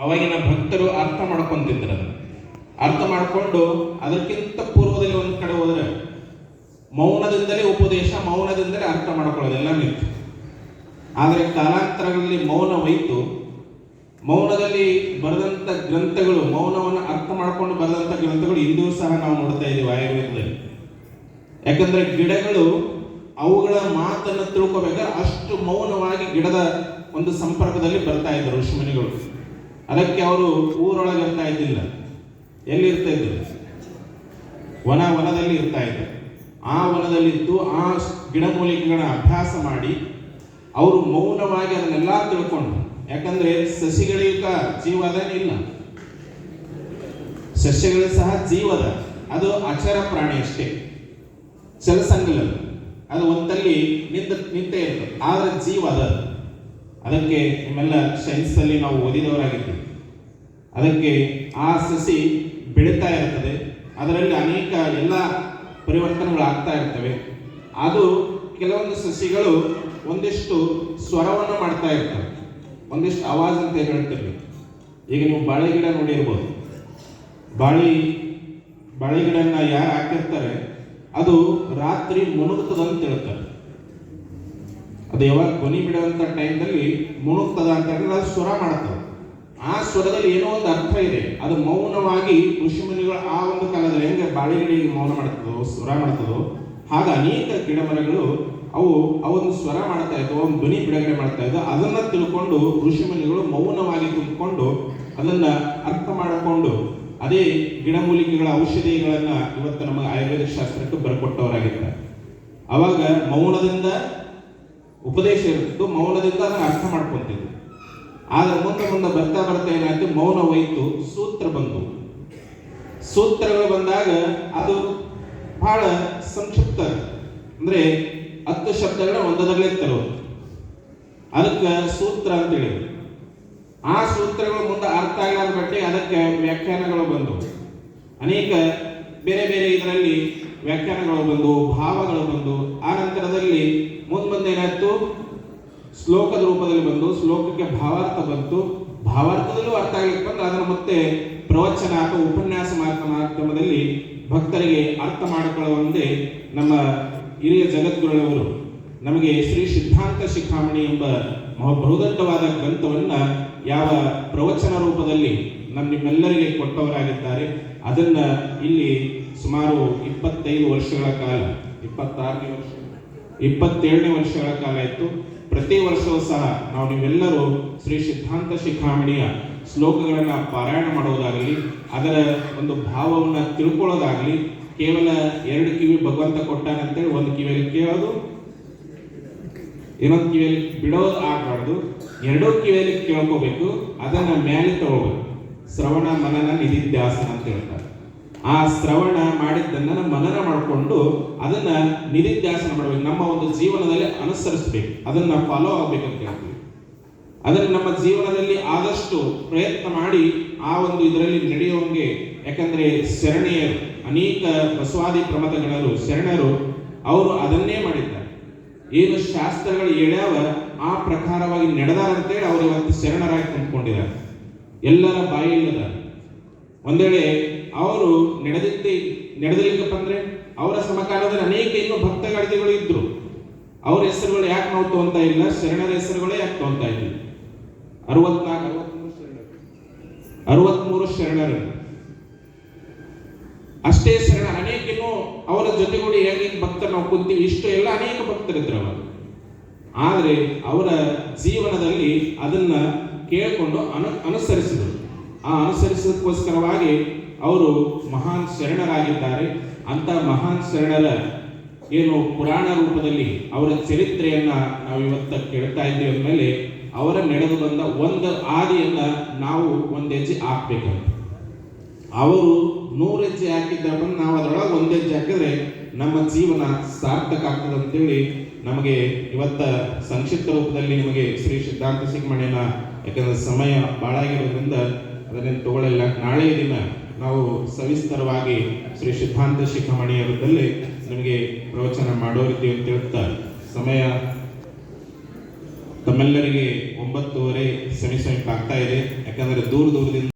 ಅವಾಗಿನ ಭಕ್ತರು ಅರ್ಥ ಮಾಡ್ಕೊಂತಿದ್ರು. ಅರ್ಥ ಮಾಡಿಕೊಂಡು ಅದಕ್ಕಿಂತ ಪೂರ್ವದಲ್ಲಿ ಒಂದು ಕಡೆ ಹೋದ್ರೆ ಮೌನದಿಂದಲೇ ಉಪದೇಶ, ಮೌನದಿಂದಲೇ ಅರ್ಥ ಮಾಡ್ಕೊಳ್ಳೋದೆಲ್ಲ ನಿಂತು ಆದರೆ ಕಾಲಾಂತರಗಳಲ್ಲಿ ಮೌನ ಒಯ್ತು ಮೌನದಲ್ಲಿ ಬರೆದಂಥ ಗ್ರಂಥಗಳು, ಮೌನವನ್ನು ಅರ್ಥ ಮಾಡಿಕೊಂಡು ಬರೆದಂಥ ಗ್ರಂಥಗಳು ಇಂದೂ ಸಹ ನಾವು ನೋಡ್ತಾ ಇದ್ದೀವಿ ಆಯುರ್ವೇದದಲ್ಲಿ. ಯಾಕಂದ್ರೆ ಗಿಡಗಳು ಅವುಗಳ ಮಾತನ್ನು ತಿಳ್ಕೋಬೇಕಾದ್ರೆ ಅಷ್ಟು ಮೌನವಾಗಿ ಗಿಡದ ಒಂದು ಸಂಪರ್ಕದಲ್ಲಿ ಬರ್ತಾ ಇದ್ದರು ಋಷಿಮುನಿಗಳು. ಅದಕ್ಕೆ ಅವರು ಊರೊಳಗೆ ಇರ್ತಾ ಇದ್ದಿಲ್ಲ. ಎಲ್ಲಿ ಇರ್ತಾ ಇದ್ರು? ವನ ವನದಲ್ಲಿ ಇರ್ತಾ ಇದ್ರು. ಆ ವನದಲ್ಲಿದ್ದು ಆ ಗಿಡಮೂಲಿಕೆಗಳ ಅಭ್ಯಾಸ ಮಾಡಿ ಅವರು ಮೌನವಾಗಿ ಅದನ್ನೆಲ್ಲ ತಿಳ್ಕೊಂಡ್ರು ಯಾಕಂದ್ರೆ ಸಸಿಗಳಿಗ ಜೀವದ ಇಲ್ಲ? ಸಸ್ಯಗಳು ಸಹ ಜೀವದ ಅದು. ಅಚರ ಪ್ರಾಣಿ ಅಷ್ಟೇ. ಚಲಸಂಗಲ ಅದು. ಒಂದಲ್ಲಿ ನಿಂತ ನಿಂತೇ ಇರ್ತದೆ. ಆದ್ರೆ ಜೀವ ಅದ. ಅದಕ್ಕೆ ನಿಮ್ಮೆಲ್ಲ ಸೈನ್ಸ್ ಅಲ್ಲಿ ನಾವು ಓದಿದವರಾಗಿದ್ದೀವಿ. ಅದಕ್ಕೆ ಆ ಸಸಿ ಬೆಳೀತಾ ಇರ್ತದೆ. ಅದರಲ್ಲಿ ಅನೇಕ ಎಲ್ಲ ಪರಿವರ್ತನೆಗಳು ಆಗ್ತಾ ಇರ್ತವೆ. ಅದು ಕೆಲವೊಂದು ಸಸಿಗಳು ಒಂದಿಷ್ಟು ಸ್ವರವನ್ನು ಮಾಡ್ತಾ ಇರ್ತವೆ. ಒಂದಿಷ್ಟು ಆವಾಜ್ ಅಂತ ಹೇಳ್ತೀವಿ ಈಗ ನೀವು ಬಾಳೆ ಗಿಡ ನೋಡಿರ್ಬೋದು. ಬಾಳಿ, ಬಾಳೆ ಗಿಡನ ಯಾರು ಹಾಕಿರ್ತಾರೆ, ಅದು ರಾತ್ರಿ ಮುಣುಗ್ತದ ಅಂತ ಹೇಳ್ತಾರೆ. ಅದು ಯಾವಾಗ ಕೊನಿ ಬಿಡುವಂಥ ಟೈಮ್ದಲ್ಲಿ ಮುಣುಗ್ತದ ಅಂತ ಹೇಳಿದ್ರೆ ಅದು ಸ್ವರ ಮಾಡ್ತದೆ ಆ ಸ್ವರದಲ್ಲಿ ಏನೋ ಒಂದು ಅರ್ಥ ಇದೆ. ಅದು ಮೌನವಾಗಿ ಋಷಿಮುನಿಗಳು ಆ ಒಂದು ಕಾಲದಲ್ಲಿ ಹೆಂಗೆ ಬಾಳೆಗಳಿಗೆ ಮೌನ ಮಾಡ್ತದೋ ಸ್ವರ ಮಾಡ್ತದೋ ಹಾಗೆ ಅನೇಕ ಗಿಡಮರಗಳು ಅವು ಅವೊಂದು ಸ್ವರ ಮಾಡ್ತಾ ಇದ್ದವು ಒಂದು ಧ್ವನಿ ಬಿಡುಗಡೆ ಮಾಡ್ತಾ ಇದ್ದವು. ಅದನ್ನ ತಿಳ್ಕೊಂಡು ಋಷಿಮುನಿಗಳು ಮೌನವಾಗಿ ತಿಳ್ಕೊಂಡು ಅದನ್ನ ಅರ್ಥ ಮಾಡಿಕೊಂಡು ಅದೇ ಗಿಡಮೂಲಿಕೆಗಳ ಔಷಧಿಗಳನ್ನ ಇವತ್ತು ನಮಗೆ ಆಯುರ್ವೇದ ಶಾಸ್ತ್ರಕ್ಕೆ ಬರ್ಕೊಟ್ಟವರಾಗಿದ್ದಾರೆ. ಅವಾಗ ಮೌನದಿಂದ ಉಪದೇಶ ಇರುತ್ತಿತ್ತು ಮೌನದಿಂದ ಅದನ್ನ ಅರ್ಥ ಮಾಡ್ಕೊಂತಿದ್ರು. ಆದ್ರೆ ಮುಂದೆ ಮುಂದೆ ಬರ್ತಾ ಬರ್ತಾ ಏನಾಯ್ತು? ಮೌನ ಹೋಯ್ತು. ಸೂತ್ರ ಬಂತು ಸೂತ್ರಗಳು ಬಂದಾಗ ಅದು ಬಹಳ ಸಂಕ್ಷಿಪ್ತ. ಅಂದ್ರೆ ಹತ್ತು ಶಬ್ದಗಳ ಒಂದರಲ್ಲೇ ತರೋದು ಅದಕ್ಕೆ ಸೂತ್ರ ಅಂತ ಹೇಳಿದ್ರು ಆ ಸೂತ್ರಗಳು ಮುಂದೆ ಅರ್ಥ ಆಗಲಾರ ಬಟ್ಟೆ ಅದಕ್ಕೆ ವ್ಯಾಖ್ಯಾನಗಳು ಬಂದವು ಅನೇಕ ಬೇರೆ ಬೇರೆ ಇದರಲ್ಲಿ ವ್ಯಾಖ್ಯಾನಗಳು ಬಂದವು ಭಾವಗಳು ಬಂದವು ಆ ನಂತರದಲ್ಲಿ ಮುಂದೆ ಮುಂದೆ ಏನಾಯ್ತು? ಶ್ಲೋಕದ ರೂಪದಲ್ಲಿ ಬಂದು, ಶ್ಲೋಕಕ್ಕೆ ಭಾವಾರ್ಥ ಬಂತು. ಭಾವಾರ್ಥದಲ್ಲೂ ಅರ್ಥ ಆಗ್ಲಿಕ್ಕೆ ಬಂದ್ರೆ ಅದನ್ನು ಮತ್ತೆ ಪ್ರವಚನ ಅಥವಾ ಉಪನ್ಯಾಸ ಮಾಧ್ಯಮದಲ್ಲಿ ಭಕ್ತರಿಗೆ ಅರ್ಥ ಮಾಡಿಕೊಳ್ಳುವಂತೆ ನಮ್ಮ ಹಿರಿಯ ಜಗದ್ಗುರುಗಳವರು. ನಮಗೆ ಶ್ರೀ ಸಿದ್ಧಾಂತ ಶಿಖಾಮಣಿ ಎಂಬ ಬಹುದೊಡ್ಡವಾದ ಗ್ರಂಥವನ್ನ ಯಾವ ಪ್ರವಚನ ರೂಪದಲ್ಲಿ ನಮ್ಮ ನಿಮ್ಮೆಲ್ಲರಿಗೆ ಕೊಟ್ಟವರಾಗಿದ್ದಾರೆ, ಅದನ್ನ ಇಲ್ಲಿ ಸುಮಾರು ಇಪ್ಪತ್ತೈದು ವರ್ಷಗಳ ಕಾಲ, ಇಪ್ಪತ್ತಾರನೇ ವರ್ಷ, ಇಪ್ಪತ್ತೇಳನೇ ವರ್ಷಗಳ ಕಾಲ ಇತ್ತು ಪ್ರತಿ ವರ್ಷವೂ ಸಹ ನಾವು ನೀವೆಲ್ಲರೂ ಶ್ರೀ ಸಿದ್ಧಾಂತ ಶಿಖಾಮಣಿಯ ಶ್ಲೋಕಗಳನ್ನು ಪಾರಾಯಣ ಮಾಡುವುದಾಗಲಿ, ಅದರ ಒಂದು ಭಾವವನ್ನು ತಿಳ್ಕೊಳ್ಳೋದಾಗಲಿ, ಕೇವಲ ಎರಡು ಕಿವಿ ಭಗವಂತ ಕೊಟ್ಟಾನಂತೇಳಿ ಒಂದು ಕಿವಿಯಲ್ಲಿ ಕೇಳೋದು, ಇನ್ನೊಂದು ಕಿವಿಯಲ್ಲಿ ಬಿಡೋದು ಆಗಬಾರ್ದು. ಎರಡೂ ಕಿವಿಯಲ್ಲಿ ಕೇಳ್ಕೋಬೇಕು, ಅದನ್ನು ಮೇಲೆ ತಗೋಬೇಕು. ಶ್ರವಣ ಮನನ ನಿಧಿಧ್ಯಾಸನ ಅಂತ ಹೇಳ್ತಾರೆ. ಆ ಶ್ರವಣ ಮಾಡಿದ್ದನ್ನ ಮನನ ಮಾಡಿಕೊಂಡು ಅದನ್ನ ನಿಧಿಧ್ಯಾಸನ ಮಾಡಬೇಕು. ನಮ್ಮ ಒಂದು ಜೀವನದಲ್ಲಿ ಅನುಸರಿಸಬೇಕು. ಅದನ್ನ ಫಾಲೋ ಆಗ್ಬೇಕಂತ ಹೇಳ್ತೀವಿ. ಅದನ್ನು ನಮ್ಮ ಜೀವನದಲ್ಲಿ ಆದಷ್ಟು ಪ್ರಯತ್ನ ಮಾಡಿ ಆ ಒಂದು ಇದರಲ್ಲಿ ನಡೆಯುವಂಗೆ ಯಾಕಂದ್ರೆ ಶರಣೆಯರು, ಅನೇಕ ಬಸವಾದಿ ಪ್ರಮತಗಳರು, ಶರಣರು, ಅವರು ಅದನ್ನೇ ಮಾಡಿದ್ದಾರೆ. ಏನು ಶಾಸ್ತ್ರಗಳು ಹೇಳ್ಯಾವ, ಆ ಪ್ರಕಾರವಾಗಿ ನಡೆದಾರಂತೇಳಿ ಅವರು ಇವತ್ತು ಶರಣರಾಗಿ ಕುಂತ್ಕೊಂಡಿದ್ದಾರೆ. ಎಲ್ಲರ ಬಾಯಿಲ್ಲದ ಒಂದ್ ವೇಳೆ ಅವರು ನಡೆದಿದ್ದೆ, ನಡೆದಲಿಲ್ಲಪ್ಪ ಅಂದ್ರೆ ಅವರ ಸಮಕಾಲದಲ್ಲಿ ಅನೇಕ ಇನ್ನು ಭಕ್ತಗಾಡಿಗಳು ಇದ್ರು. ಅವರ ಹೆಸರುಗಳು ಯಾಕೆ ನಾವು ತಗೊಂತಾ ಇಲ್ಲ, ಶರಣರ ಹೆಸರುಗಳೇ ಯಾಕೆ ತಗೊಂತಾ ಇದ್ವಿ ಅರವತ್ನಾಲ್ಕು, ಅರವತ್ಮೂರು ಶರಣರು. ಅರವತ್ಮೂರು ಶರಣರು. ಅಷ್ಟೇ ಶರಣ, ಅನೇಕ ಇನ್ನು ಅವರ ಜೊತೆಗೂಡಿ ಹೇಗೆ ಭಕ್ತರು ನಾವು ಕುಂತೀವಿ. ಇಷ್ಟು ಎಲ್ಲ ಅನೇಕ ಭಕ್ತರಿದ್ರು ಅವರು. ಆದರೆ ಅವರ ಜೀವನದಲ್ಲಿ ಅದನ್ನ ಕೇಳಿಕೊಂಡು ಅನು, ಅನುಸರಿಸಿದರು. ಆ ಅನುಸರಿಸೋದಕ್ಕೋಸ್ಕರವಾಗಿ ಅವರು ಮಹಾನ್ ಶರಣರಾಗಿದ್ದಾರೆ. ಅಂತ ಮಹಾನ್ ಶರಣರ ಏನು ಪುರಾಣ ರೂಪದಲ್ಲಿ ಅವರ ಚರಿತ್ರೆಯನ್ನ ನಾವು ಇವತ್ತ ಕೇಳ್ತಾ ಇದ್ದೀವಿ ಅಂದಮೇಲೆ ಅವರ ನಡೆದು ಬಂದ ಒಂದು ಆದಿಯನ್ನ ನಾವು ಒಂದು ಹೆಜ್ಜೆ ಹಾಕ್ಬೇಕಂತ. ಅವರು ನೂರು ಹೆಜ್ಜೆ ಹಾಕಿದ್ರಪ್ಪ ನಾವು ಅದರೊಳಗೆ ಒಂದು ಹೆಜ್ಜೆ ಹಾಕಿದ್ರೆ ನಮ್ಮ ಜೀವನ ಸಾರ್ಥಕ ಆಗ್ತದೆ ಅಂತೇಳಿ ನಮಗೆ ಇವತ್ತ ಸಂಕ್ಷಿಪ್ತ ರೂಪದಲ್ಲಿ ನಿಮಗೆ ಶ್ರೀ ಸಿದ್ಧಾಂತ ಸಿಂಹಮಣಿಯನ್ನ ಯಾಕಂದ್ರೆ ಸಮಯ ಭಾಳ ಆಗಿರೋದ್ರಿಂದ ಅದನ್ನೇನು ತಗೊಳ್ಳಿಲ್ಲ. ನಾಳೆ ದಿನ ನಾವು ಸವಿಸ್ತರವಾಗಿ ಶ್ರೀ ಸಿದ್ಧಾಂತ ಶಿಖಮಣಿಯವರದಲ್ಲಿ ನಿಮಗೆ ಪ್ರವಚನ ಮಾಡೋರಿದ್ದೀವಿ ಅಂತ ಹೇಳ್ತಾ ಸಮಯ ತಮ್ಮ ತಮ್ಮೆಲ್ಲರಿಗೆ ಒಂಬತ್ತುವರೆ ಸೆಮಿಸೆಂಟ್ ಆಗ್ತಾ ಇದೆ. ಯಾಕಂದ್ರೆ ದೂರ ದೂರದಿಂದ